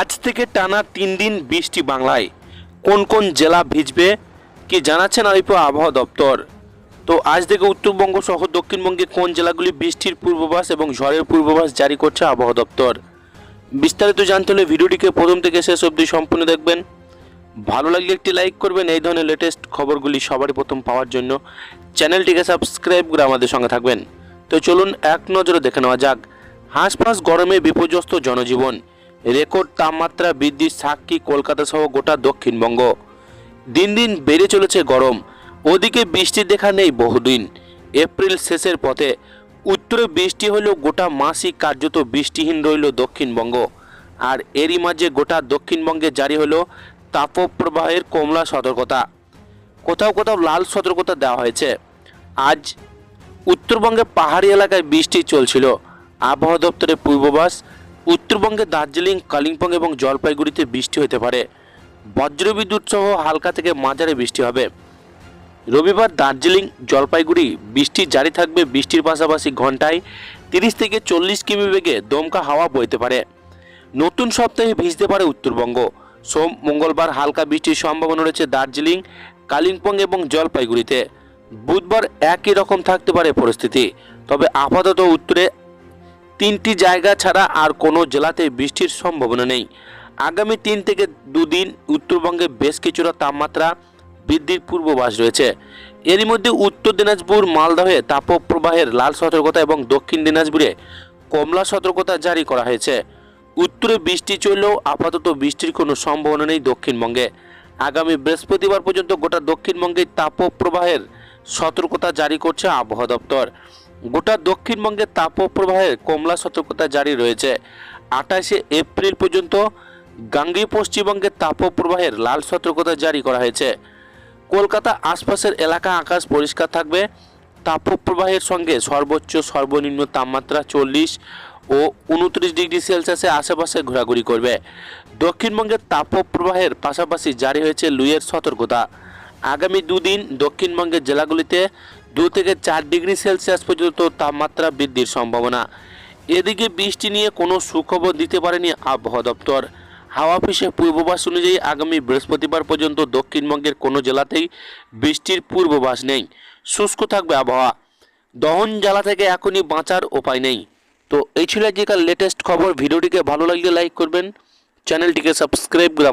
আজ থেকে টানা তিন দিন বৃষ্টি বাংলায়। কোন কোন জেলা ভিজবে, কি জানাচ্ছেন আলিপুর আবহাওয়া দপ্তর? তো আজ থেকে উত্তরবঙ্গ সহ দক্ষিণবঙ্গে কোন জেলাগুলি বৃষ্টির পূর্বাভাস এবং ঝড়ের পূর্বাভাস জারি করছে আবহাওয়া দপ্তর? বিস্তারিত জানতে হলে ভিডিওটিকে প্রথম থেকে শেষ অবধি সম্পূর্ণ দেখবেন। ভালো লাগলে একটি লাইক করবেন, এই ধরনের লেটেস্ট খবরগুলি সবারই প্রথম পাওয়ার জন্য। চ্যানেলটিকে সাবস্ক্রাইব করে আমাদের সঙ্গে থাকবেন। তো চলুন এক নজরে দেখে নেওয়া যাক। হাঁসফাঁস গরমে বিপর্যস্ত জনজীবন। রেকর্ড তাপমাত্রা বৃদ্ধির সাক্ষী কলকাতা সহ গোটা দক্ষিণবঙ্গ। দিন দিন বেড়ে চলেছে গরম। ওদিকে বৃষ্টির দেখা নেই বহুদিন। এপ্রিল শেষের পথে। উত্তরে বৃষ্টি হলেও গোটা মাসই কার্যত বৃষ্টিহীন রইল দক্ষিণবঙ্গ। আর এরই মাঝে গোটা দক্ষিণবঙ্গে জারি হলো তাপপ্রবাহের কমলা সতর্কতা। কোথাও কোথাও লাল সতর্কতা দেওয়া হয়েছে। আজ উত্তরবঙ্গে পাহাড়ি এলাকায় বৃষ্টি চলছিল। আবহাওয়া দপ্তরের পূর্বাভাস উত্তরবঙ্গে দার্জিলিং, কালিম্পং এবং জলপাইগুড়িতে বৃষ্টি হতে পারে। বজ্রবিদ্যুৎ সহ হালকা থেকে মাঝারি বৃষ্টি হবে। রবিবার দার্জিলিং, জলপাইগুড়ি বৃষ্টি জারি থাকবে বৃষ্টির পাশাপাশি ঘন্টায় তিরিশ থেকে চল্লিশ কিমি বেগে দমকা হাওয়া বইতে পারে। নতুন সপ্তাহে ভিজতে পারে উত্তরবঙ্গ। সোম, মঙ্গলবার হালকা বৃষ্টির সম্ভাবনা রয়েছে দার্জিলিং, কালিম্পং এবং জলপাইগুড়িতে। বুধবার একই রকম থাকতে পারে পরিস্থিতি। তবে আপাতত উত্তরে তিনটি জায়গা ছাড়া আর কোনো জেলাতে বৃষ্টির সম্ভাবনা নেই। আগামী তিন থেকে দুদিন উত্তরবঙ্গে বেশ কিছুটা তাপমাত্রা বৃদ্ধির পূর্বাভাস রয়েছে। এরই মধ্যে উত্তর দিনাজপুর, মালদহে তাপপ্রবাহের লাল সতর্কতা এবং দক্ষিণ দিনাজপুরে কমলা সতর্কতা জারি করা হয়েছে। উত্তরে বৃষ্টি চললেও আপাতত বৃষ্টির কোনো সম্ভাবনা নেই দক্ষিণবঙ্গে। আগামী বৃহস্পতিবার পর্যন্ত গোটা দক্ষিণবঙ্গে তাপপ্রবাহের সতর্কতা জারি করছে আবহাওয়া দপ্তর। গোটা দক্ষিণবঙ্গে তাপপ্রবাহের কমলা সতর্কতা জারি রয়েছে। আঠাশে এপ্রিল পর্যন্ত গাঙ্গী পশ্চিমবঙ্গে তাপপ্রবাহের লাল সতর্কতা জারি করা হয়েছে। কলকাতা আশপাশের এলাকা আকাশ পরিষ্কার থাকবে। তাপপ্রবাহের সঙ্গে সর্বোচ্চ সর্বনিম্ন তাপমাত্রা চল্লিশ ও উনত্রিশ ডিগ্রি সেলসিয়াসের আশেপাশে ঘোরাঘুরি করবে। দক্ষিণবঙ্গের তাপপ্রবাহের পাশাপাশি জারি হয়েছে লুইয়ের সতর্কতা। আগামী দুদিন দক্ষিণবঙ্গের জেলাগুলিতে দু থেকে চার ডিগ্রি সেলসিয়াস পর্যন্ত তাপমাত্রা বৃদ্ধির সম্ভাবনা। এদিকে বৃষ্টি নিয়ে কোনো সুখবর দিতে পারেনি আবহাওয়া দপ্তর। হাওয়া অফিসের পূর্বাভাস অনুযায়ী আগামী বৃহস্পতিবার পর্যন্ত দক্ষিণবঙ্গের কোনো জেলাতেই বৃষ্টির পূর্বাভাস নেই। শুষ্ক থাকবে আবহাওয়া। দহন জ্বালা থেকে এখনই বাঁচার উপায় নেই। তো এই ছিল আজকের লেটেস্ট খবর। ভিডিওটিকে ভালো লাগলে লাইক করবেন। চ্যানেলটিকে সাবস্ক্রাইব করে